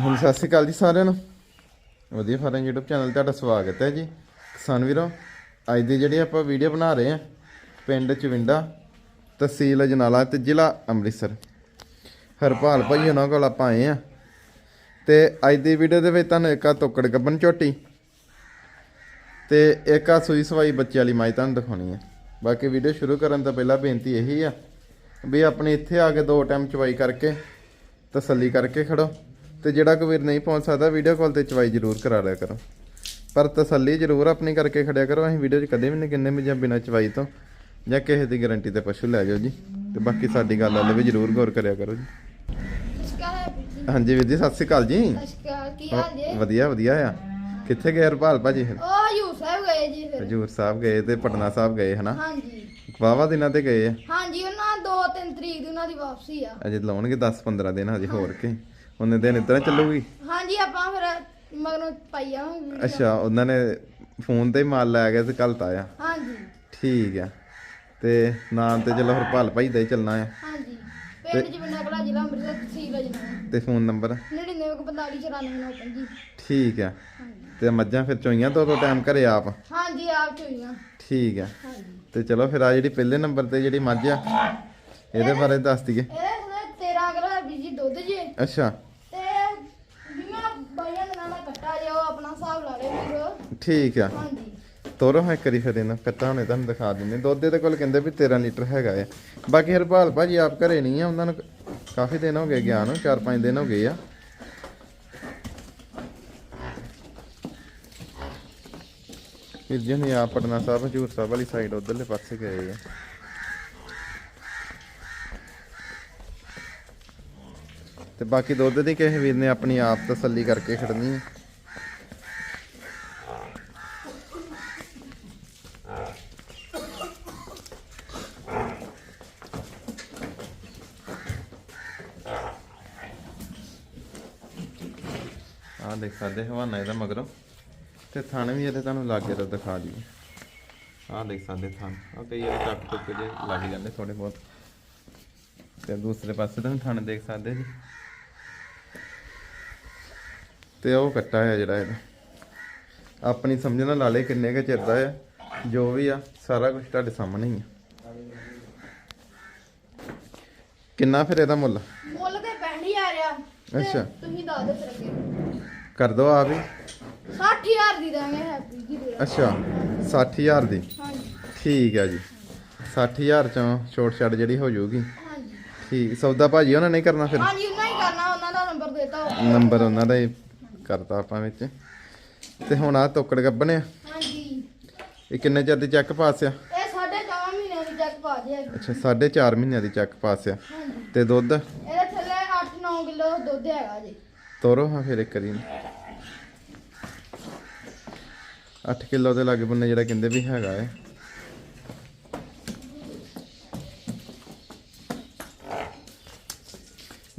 ਹੁਣ ਸਤਿ ਸ਼੍ਰੀ ਅਕਾਲ ਜੀ ਸਾਰਿਆਂ ਨੂੰ। ਵਧੀਆ ਫਾਰਮ YouTube ਚੈਨਲ ਤੇ ਤੁਹਾਡਾ ਸਵਾਗਤ ਹੈ ਜੀ। ਕਿਸਾਨ ਵੀਰੋ, ਅੱਜ ਦੀ ਜਿਹੜੀ ਆਪਾਂ ਵੀਡੀਓ ਬਣਾ ਰਹੇ ਹਾਂ, ਪਿੰਡ ਚਵਿੰਡਾ, ਤਹਿਸੀਲ ਅਜਨਾਲਾ ਤੇ ਜ਼ਿਲ੍ਹਾ ਅੰਮ੍ਰਿਤਸਰ। ਹਰਪਾਲ ਭਾਈ ਉਹਨਾਂ ਕੋਲ ਆਪਾਂ ਆਏ ਆ ਤੇ ਅੱਜ ਦੀ ਵੀਡੀਓ ਦੇ ਵਿੱਚ ਤੁਹਾਨੂੰ ਇੱਕ ਆ ਤੋਕੜ ਗੱਬਨ ਝੋਟੀ ਤੇ ਇੱਕ ਆ ਸੂਈ ਸਵਾਈ ਬੱਚੇ ਵਾਲੀ ਮਾਈ ਤੁਹਾਨੂੰ ਦਿਖਾਉਣੀ ਹੈ। ਬਾਕੀ ਵੀਡੀਓ ਸ਼ੁਰੂ ਕਰਨ ਤੋਂ ਪਹਿਲਾਂ ਬੇਨਤੀ ਇਹੀ ਆ ਵੀ ਆਪਣੇ ਇੱਥੇ ਆ ਕੇ ਦੋ ਟਾਈਮ ਚਵਾਈ ਕਰਕੇ ਤਸੱਲੀ ਕਰਕੇ ਖੜੋ। ਤੇ ਜਿਹੜਾ ਕੋਈ ਵੀਰ ਨਹੀਂ ਪਹੁੰਚ ਸਕਦਾ ਵੀਡੀਓ ਕਾਲ ਤੇ ਚਵਾਈ ਜ਼ਰੂਰ ਕਰਾ ਲਿਆ ਕਰੋ। ਪਰ ਤਸੱਲੀ ਜ਼ਰੂਰ ਆਪਣੀ ਕਰਕੇ ਖੜਿਆ ਕਰੋ। ਅਸੀਂ ਵੀਡੀਓ 'ਚ ਕਦੇ ਵੀ ਨਹੀਂ ਕਿੰਨੇ ਵੀ ਜਾਂ ਬਿਨਾਂ ਚਵਾਈ ਤੋਂ ਜਾਂ ਕਿਸੇ ਦੀ ਗਾਰੰਟੀ ਤੇ ਪਸ਼ੂ ਲੈ ਜਾਓ ਜੀ। ਤੇ ਬਾਕੀ ਸਾਡੀ ਗੱਲ ਵਾਲੇ ਵੀ ਜ਼ਰੂਰ ਗੌਰ ਕਰਿਆ ਕਰੋ ਜੀ। ਹਾਂਜੀ ਵੀਰ ਜੀ ਸਤਿ ਸ਼੍ਰੀ ਅਕਾਲ ਜੀ। ਕੀ ਹਾਲ ਜੀ? ਵਧੀਆ ਵਧੀਆ ਆ। ਕਿੱਥੇ ਗਏ ਹਰਪਾਲ ਭਾਜੀ ਫਿਰ? ਉਹ ਯੂ ਸਾਹਿਬ ਗਏ ਜੀ ਫਿਰ। ਹਜੂਰ ਸਾਹਿਬ ਗਏ ਤੇ ਪਟਨਾ ਸਾਹਿਬ ਗਏ ਹਨਾ? ਹਾਂਜੀ। ਵਾਵਾ ਦਿਨਾਂ ਤੇ ਗਏ ਆ? ਹਾਂਜੀ ਉਹਨਾਂ 2-3 ਤਰੀਕ ਦੀ ਉਹਨਾਂ ਦੀ ਵਾਪਸੀ ਆ। ਅਜੇ ਲਾਉਣਗੇ 10 15 ਦਿਨ ਹਜੇ ਹੋਰ ਕੇ। ਉਹਨੇ ਦਿਨ ਇਤਨਾ ਚੱਲੂਗੀ? ਹਾਂਜੀ ਆਪਾਂ ਫਿਰ ਮਗਰੋਂ ਪਾਈ ਆਵਾਂਗੇ। ਅੱਛਾ ਉਹਨਾਂ ਨੇ ਫੋਨ ਤੇ ਹੀ ਮਾਲ ਲੈ ਗਿਆ ਤੇ ਕੱਲ ਤਾਇਆ ਹਾਂਜੀ। ਠੀਕ ਆ। ਤੇ ਨਾਂ ਤੇ ਚਲੋ ਹਰਪਾਲ ਭਾਈ ਦਾ ਹੀ ਚੱਲਣਾ ਆ। ਹਾਂਜੀ। ਪਿੰਡ ਬਿੰਨਾ ਕਲਾ ਜ਼ਿਲ੍ਹਾ ਅੰਮ੍ਰਿਤਸਰ ਤਹਿਸੀਲ ਅਜਨਾਲਾ ਤੇ ਫੋਨ ਨੰਬਰ? 9945944995 ਠੀਕ ਆ। ਤੇ ਮੱਝਾਂ ਫਿਰ ਚੋਈਆਂ ਦੋ ਦੋ ਟਾਈਮ ਘਰੇ ਆਪ? ਹਾਂਜੀ ਆਪ ਚੋਈਆਂ। ਠੀਕ ਆ। ਤੇ ਚਲੋ ਫਿਰ ਆ ਜਿਹੜੀ ਪਹਿਲੇ ਨੰਬਰ ਤੇ ਜਿਹੜੀ ਮੱਝ ਆ ਇਹਦੇ ਬਾਰੇ ਦੱਸ ਦਈਏ। ਇਹਦੇ ਥਲੇ 13 ਕਿਲੋ ਬੀਜੀ ਦੁੱਧ ਜੇ। ਅੱਛਾ ਤੇ ਜਿਵੇਂ ਬਾਈਆਂ ਦਿਨਾਂ ਦਾ ਕੱਟਾ ਜੇ ਉਹ ਆਪਣਾ ਹਿਸਾਬ ਠੀਕ ਆ। ਹਾਂਜੀ। ਤੋਰੋ ਹੈ ਕਰੀ ਫਿਰ ਇਹਨਾਂ ਕੱਟਾ ਹੁਣੇ ਤੁਹਾਨੂੰ ਦਿਖਾ ਦਿੰਦੇ ਦੁੱਧ ਦੇ ਕੋਲ ਕਹਿੰਦੇ ਵੀ 13 ਲੀਟਰ ਹੈਗਾ ਆ। ਬਾਕੀ ਹਰਪਾਲ ਭਾਜੀ ਆਪ ਘਰੇ ਨਹੀਂ ਆ ਉਹਨਾਂ ਨੂੰ ਕਾਫੀ ਦਿਨ ਹੋ ਗਏ ਗਿਆ ਨੂੰ 4-5 ਦਿਨ ਹੋ ਗਏ ਆ। ਵੀਰ ਜੀ ਨੇ ਆਪ ਪਟਨਾ ਸਾਹਿਬ ਹਜੂਰ ਸਾਹਿਬ ਵਾਲੀ ਸਾਈਡ ਉਧਰਲੇ ਪਾਸੇ ਗਏ ਆ। ਤੇ ਬਾਕੀ ਦੁੱਧ ਦੀ ਕਿਸੇ ਵੀਰ ਨੇ ਆਪਣੀ ਆਪ ਤਸੱਲੀ ਕਰਕੇ ਖੜਨੀ ਹੈ ਦੇਖ ਸਕਦੇ ਹਵਾਨਾ ਇਹਦਾ ਮਗਰੋਂ। ਤੇ ਥਣ ਵੀ ਇਹਦੇ ਤੁਹਾਨੂੰ ਲਾਗੇ ਤੋਂ ਦਿਖਾ ਦਈਏ। ਆਹ ਦੇਖ ਸਕਦੇ ਥਣ ਆ ਕਈ ਇਹਦੇ ਟੱਕ ਟੁੱਕ ਜੇ ਲੱਗ ਜਾਂਦੇ ਥੋੜੇ ਬਹੁਤ। ਤੇ ਦੂਸਰੇ ਪਾਸੇ ਤੁਹਾਨੂੰ ਥਣ ਦੇਖ ਸਕਦੇ ਜੀ। ਤੇ ਉਹ ਕੱਟਾ ਹੈ ਜਿਹੜਾ ਇਹਦਾ। ਆਪਣੀ ਸਮਝਣਾ ਲਾ ਲੇ ਕਿੰਨੇ ਕੁ ਚਿਰ ਦਾ ਹੈ ਜੋ ਵੀ ਆ ਸਾਰਾ ਕੁਝ ਤੁਹਾਡੇ ਸਾਹਮਣੇ ਹੀ ਆ। ਕਿੰਨਾ ਫਿਰ ਇਹਦਾ ਮੁੱਲ? ਮੁੱਲ ਤੇ ਪੈਂਡੀ ਆ ਰਿਹਾ। ਤੇ ਅੱਛਾ। ਤੁਸੀਂ ਦੱਸ ਦਿਓ ਫਿਰ ਅੱਗੇ। ਕਰ ਦੋ ਆ ਵੀ। 60000 ਦੀ ਦਾਂਗੇ ਹੈਪੀ ਜੀ ਦੇ। ਅੱਛਾ 60000 ਦੀ। ਹਾਂਜੀ। ਠੀਕ ਹੈ ਜੀ। 60000 ਚੋਂ ਛੋਟ ਛੱਡ ਜਿਹੜੀ ਹੋ ਜਾਊਗੀ। ਹਾਂਜੀ। ਠੀਕ ਸੌਦਾ ਭਾਜੀ ਉਹਨਾਂ ਨੇ ਕਰਨਾ ਫਿਰ? ਹਾਂਜੀ ਉਹਨਾਂ ਹੀ ਕਰਨਾ ਉਹਨਾਂ ਦਾ ਨੰਬਰ ਦੇਤਾ ਉਹ। ਨੰਬਰ ਉਹਨਾਂ ਦਾ ਹੀ ਕਰਤਾ ਆਪਾਂ ਵਿੱਚ। ਤੇ ਹੁਣ ਆ ਤੋਕੜ ਗੱਬਣੇ ਆ ਹਾਂਜੀ। ਇਹ ਕਿੰਨੇ ਚਿਰ ਦੀ ਚੈੱਕ ਪਾਸ ਆ? ਇਹ ਦੀ ਪਾ ਦੇ ਹੈਗੀ। ਅੱਛਾ 4.5 ਮਹੀਨਿਆਂ ਦੀ ਚੈੱਕ ਪਾਸ ਆ। ਹਾਂਜੀ। ਤੇ ਦੁੱਧ? ਇਹਦੇ ਥੱਲੇ 8-9 ਕਿਲੋ ਦੁੱਧ ਹੈਗਾ ਜੀ। ਤੋਰੋ ਹਾਂ ਫਿਰ ਇੱਕ ਕਰੀ 8 ਕਿਲੋ ਦੇ ਲਾਗੇ ਬੰਨੇ ਜਿਹੜਾ ਕਹਿੰਦੇ ਵੀ ਹੈਗਾ ਹੈ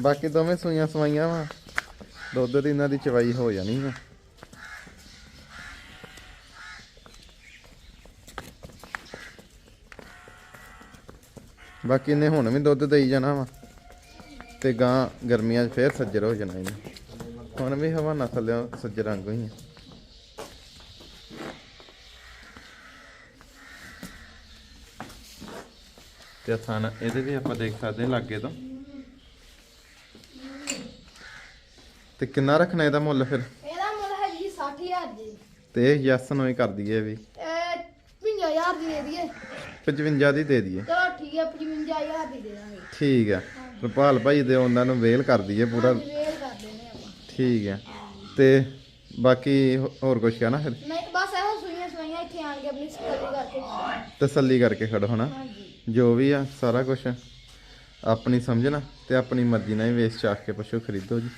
ਬਾਕੀ ਦੋਵੇਂ ਸੂਈਆਂ ਸਵਾਈਆਂ ਵਾ। ਦੁੱਧ ਦੀ ਇਹਨਾਂ ਦੀ ਚਵਾਈ ਹੋ ਜਾਣੀ ਹੈ ਬਾਕੀ ਇਹਨੇ ਹੁਣ ਵੀ ਦੁੱਧ ਦੇਈ ਜਾਣਾ ਵਾ ਤੇ ਗਾਂ ਗਰਮੀਆਂ 'ਚ ਫੇਰ ਸੱਜਰ ਹੋ ਜਾਣਾ ਇਹਨੇ। ਹੁਣ ਵੀ ਹਵਾਨਾ ਥੱਲੇ ਸੱਜਰ ਰੰਗ ਹੋਈ ਆ। ਤੇ ਥਾਨ ਇਹਦੇ ਵੀ ਆਪਾਂ ਦੇਖ ਸਕਦੇ ਹਾਂ ਲਾਗੇ ਤੋਂ। ਤੇ ਕਿੰਨਾ ਰੱਖਣਾ ਇਹਦਾ ਮੁੱਲ ਫਿਰ? ਇਹਦਾ ਮੁੱਲ ਹੈ ਜੀ 60000 ਜੀ। ਤੇ ਯੈਸ ਨੂੰ ਹੀ ਕਰ ਦਈਏ ਵੀ। ਇਹ 50000 ਦੀ ਦੇ ਦਈਏ। 55 ਦੀ ਦੇ ਦਈਏ। ਚਲੋ ਠੀਕ ਹੈ 55000 ਦੀ ਦੇ ਦਾਂਗੇ। ਠੀਕ ਆ ਰੁਪਾਲ ਭਾਈ ਦੇ ਉਹਨਾਂ ਨੂੰ ਵੇਲ ਕਰ ਦਈਏ ਪੂਰਾ। ਵੇਲ ਕਰ ਦੇਣੇ ਆਪਾਂ। ਠੀਕ ਆ ਤੇ ਬਾਕੀ ਹੋ- ਹੋਰ ਕੁਝ ਕਹਿਣਾ ਫਿਰ? ਨਹੀਂ ਬਸ ਇਹੋ ਸੂਈਆਂ ਸੂਈਆਂ ਇੱਥੇ ਆਣ ਕੇ ਆਪਣੀ ਸਟੱਡੀ ਕਰਕੇ। ਤਸੱਲੀ ਕਰਕੇ ਖੜੋ ਹਨਾ। ਜੋ ਵੀ ਆ, ਸਾਰਾ ਕੁਝ ਆਪਣੀ ਸਮਝਣਾ ਤੇ ਆਪਣੀ ਮਰਜ਼ੀ ਨਾਲ ਹੀ ਵੇਚ ਚਾਖ ਕੇ ਪਸ਼ੂ ਖਰੀਦੋ ਜੀ।